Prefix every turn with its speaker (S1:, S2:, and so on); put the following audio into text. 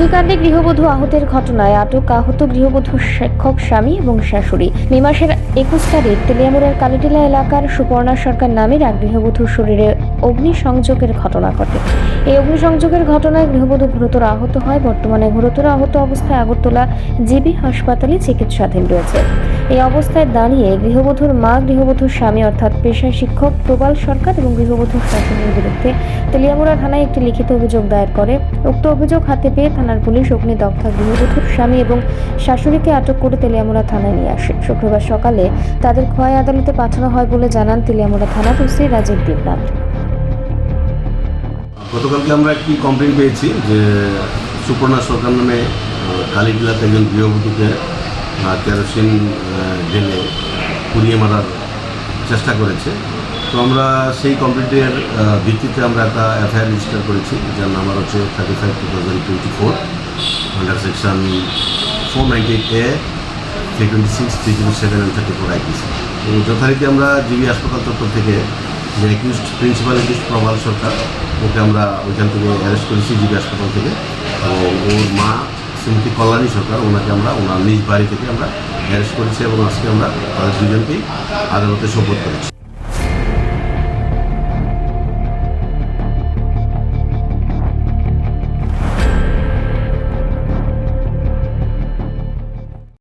S1: অগ্নিকাণ্ডে গৃহবধূ আহতের ঘটনায় আটক আহত গৃহবধূর শিক্ষক স্বামী এবং শাশুড়ি। মে মাসের একুশ তারিখ তেলিয়ামুড়ের কালিটিলা এলাকার সুপর্ণা সরকার নামের এক গৃহবধূর শরীরে অগ্নিসংযোগের ঘটনা ঘটে। এই অগ্নিসংযোগের ঘটনায় গৃহবধূ গুরুতর আহত হয়। বর্তমানে গুরুতর আহত অবস্থায় আগরতলা জিবি হাসপাতালে চিকিৎসাধীন রয়েছে। এই অবস্থায় দাঁড়িয়ে গৃহবধূর মা, গৃহবধূর স্বামী অর্থাৎ পেশায় শিক্ষক প্রবাল সরকার এবং গৃহবধূর শাশুড়ির বিরুদ্ধে তেলিয়ামুড়া থানায় একটি লিখিত অভিযোগ দায়ের করে। উক্ত অভিযোগ হাতে পেয়ে থানার পুলিশ অগ্নিদগ্ধ গৃহবধূর স্বামী এবং শাশুড়িকে আটক করে তেলিয়ামুড়া থানায় নিয়ে আসে। শুক্রবার সকালে তাদের খোয়াই আদালতে পাঠানো হয় বলে জানান তেলিয়ামুড়া থানার ওসি রাজীব দেবনাথ।
S2: গতকালকে আমরা একটি কমপ্লেন পেয়েছি যে সুপর্ণা সরকার নামে আহ, কালীবিলাতে একজন গৃহবধূকে কেরোসিন ঢেলে পুড়িয়ে মারার চেষ্টা করেছে। তো আমরা সেই কমপ্লেন্টের ভিত্তিতে আমরা একটা এফআইআর রেজিস্টার করেছি, যার নাম্বার হচ্ছে thirty five two thousand twenty four under section four ninety eight A three twenty six three zero seven and thirty four IPC তো যথারীতি আমরা জিবি হাসপাতাল চত্বর থেকে যে একিউস্ট প্রিন্সিপাল একিউস্ট প্রভাল সরকার, ওকে আমরা ওইখান থেকে অ্যারেস্ট করেছি জিবি হাসপাতাল থেকে। এবং ওর মা শ্রীমতী কল্যাণী সরকার, ওনাকে আমরা, ওনার নিজ বাড়ি থেকে আমরা অ্যারেস্ট করেছি এবং আজকে আমরা তাদের দুজনকেই আদালতে শপথ করেছি।